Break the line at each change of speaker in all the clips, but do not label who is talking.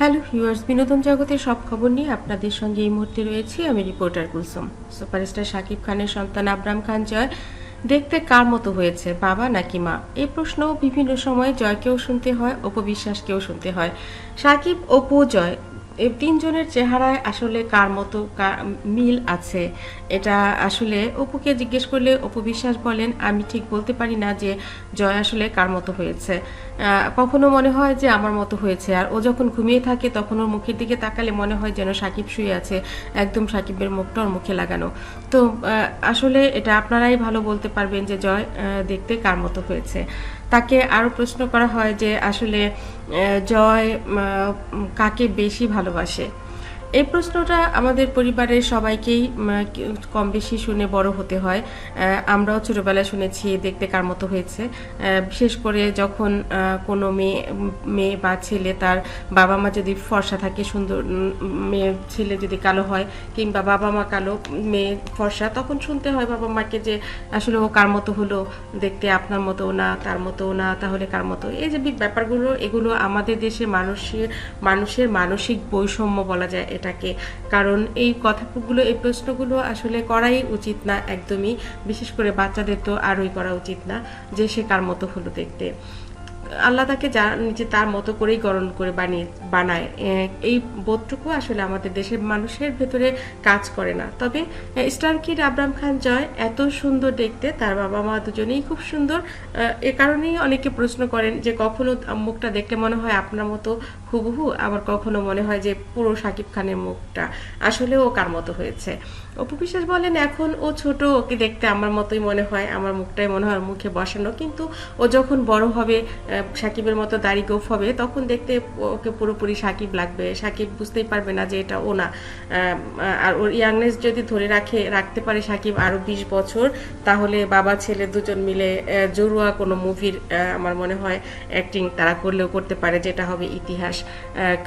Hello viewers, বিনোদন জগতের সব খবর নিয়ে আপনাদের সঙ্গে এই মুহূর্তে রয়েছি আমি রিপোর্টার কুলসুম। সুপারস্টার শাকিব খানের সন্তান আবরাম খান জয়। দেখতে কার মতো হয়েছে, বাবা নাকি মা? এই প্রশ্ন বিভিন্ন সময় জয়কেও শুনতে হয়, অপবিশ্বাসকেও শুনতে হয়। সাকিব অপু, জয় তিনজনের চেহারায় আসলে কার মতো মিল আছে? এটা আসলে অপুকে জিজ্ঞেস করলে অপু বিশ্বাস বলেন, আমি ঠিক বলতে পারি না যে জয় আসলে কার মতো হয়েছে। কখনো মনে হয় যে আমার মতো হয়েছে, আর ও যখন ঘুমিয়ে থাকে তখন ওর মুখের দিকে তাকালে মনে হয় যেন সাকিব শুয়ে আছে, একদম সাকিবের মুখটা ওর মুখে লাগানো। তো আসলে এটা আপনারাই ভালো বলতে পারবেন যে জয় দেখতে কার মতো হয়েছে। তাকে আরও প্রশ্ন করা হয় যে আসলে জয় কাকে বেশি ভালোবাসে? এই প্রশ্নটা আমাদের পরিবারের সবাইকেই কম বেশি শুনে বড় হতে হয়। আমরাও ছোটবেলায় শুনেছি, দেখতে কার মতো হয়েছে। বিশেষ করে যখন কোনো মেয়ে মেয়ে বা ছেলে তার বাবা মা যদি ফর্সা থাকে, সুন্দর মেয়ে ছেলে যদি কালো হয় কিংবা বাবা মা কালো, মেয়ে ফর্সা, তখন শুনতে হয় বাবা মাকে যে আসলে ও কার মতো হলো, দেখতে আপনার মতো না, তার মতো না, তাহলে কার মতো। এই যে ব্যাপারগুলো, এগুলো আমাদের দেশে মানুষের মানুষের মানসিক বৈষম্য বলা যায় এটাকে। কারণ এই কথাগুলো, এই প্রশ্নগুলো আসলে করাই উচিত না একদমই। বিশেষ করে বাচ্চাদের তো আরই করা উচিত না যে সে কার মতো হলো দেখতে। আল্লাহ তাকে যা নিজে তার মতো করেই গরণ করে বানিয়ে, বানায়। এই বোধটুকু আসলে আমাদের দেশের মানুষের ভেতরে কাজ করে না। তবে স্টার কিড আবরাম খান জয়? এত সুন্দর দেখতে, তার বাবা মা দুজনেই খুব সুন্দর। এ কারণেই অনেকে প্রশ্ন করেন যে, কখনো মুখটা দেখলে মনে হয় আপনার মতো হুবহু? আবার কখনো মনে হয় যে, পুরো সাকিব খানের মুখটা আসলে ও কার মতো হয়েছে? অপু বিশ্বাস বলেন, এখন ও ছোট, ওকে দেখতে আমার মতোই মনে হয়। আমার মুখটাই মনে হয় মুখে বসানো। কিন্তু ও যখন বড় হবে সাকিবের মতো দাড়ি গোফ হবে, তখন দেখতে ওকে পুরোপুরি সাকিব লাগবে। সাকিব বুঝতেই পারবে না যে এটা ও না। আর ওর ইয়াংনেস যদি ধরে রাখে, রাখতে পারে সাকিব আরও বিশ বছর, তাহলে বাবা, ছেলে দুজন মিলে জরুয়া কোনো মুভির আমার মনে হয় অ্যাক্টিং তারা করলেও করতে পারে, যেটা হবে ইতিহাস।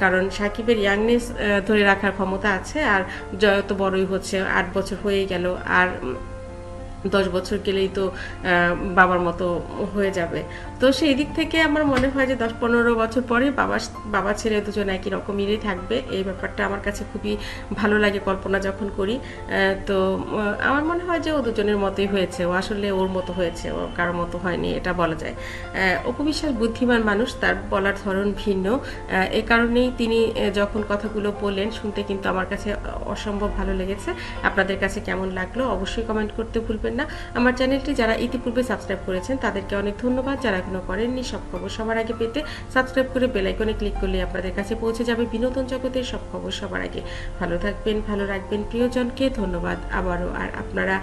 কারণ সাকিবের ইয়াংনেস ধরে রাখার ক্ষমতা আছে, আর জয় তো বড়ই হচ্ছে, আট বছর হয়ে গেল, আর দশ বছর গেলেই তো বাবার মতো হয়ে যাবে। তো সেই দিক থেকে আমার মনে হয় যে দশ পনেরো বছর পরে বাবা বাবা ছেলে দুজন একই রকমেরই থাকবে। এই ব্যাপারটা আমার কাছে খুবই ভালো লাগে কল্পনা যখন করি। তো আমার মনে হয় যে ও দুজনের মতোই হয়েছে। ও আসলে ওর মতো হয়েছে ও কারোর মতো হয়নি এটা বলা যায়। আহ, অপু বিশ্বাস বুদ্ধিমান মানুষ তার বলার ধরন ভিন্ন। এ কারণেই তিনি যখন কথাগুলো বললেন শুনতে কিন্তু আমার কাছে অসম্ভব ভালো লেগেছে। আপনাদের কাছে কেমন লাগল অবশ্যই কমেন্ট করতে ভুলবেন না। আমার চ্যানেলটি যারা ইতিপূর্বে সাবস্ক্রাইব করেছেন, তাদেরকে অনেক ধন্যবাদ। যারা এখনও করেননি, সব খবর সবার আগে পেতে সাবস্ক্রাইব করে বেল আইকনে ক্লিক করলে আপনাদের কাছে পৌঁছে যাবে বিনোদন জগতের সব খবর সবার আগে। ভালো থাকবেন, ভালো রাখবেন প্রিয়জনকে। ধন্যবাদ আবারও। আর আপনারা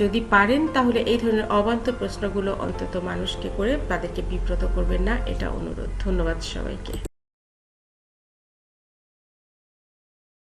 যদি পারেন, তাহলে এই ধরনের অবান্তর প্রশ্নগুলো অন্তত মানুষকে করে তাদেরকে বিব্রত করবেন না, এটা অনুরোধ। ধন্যবাদ সবাইকে।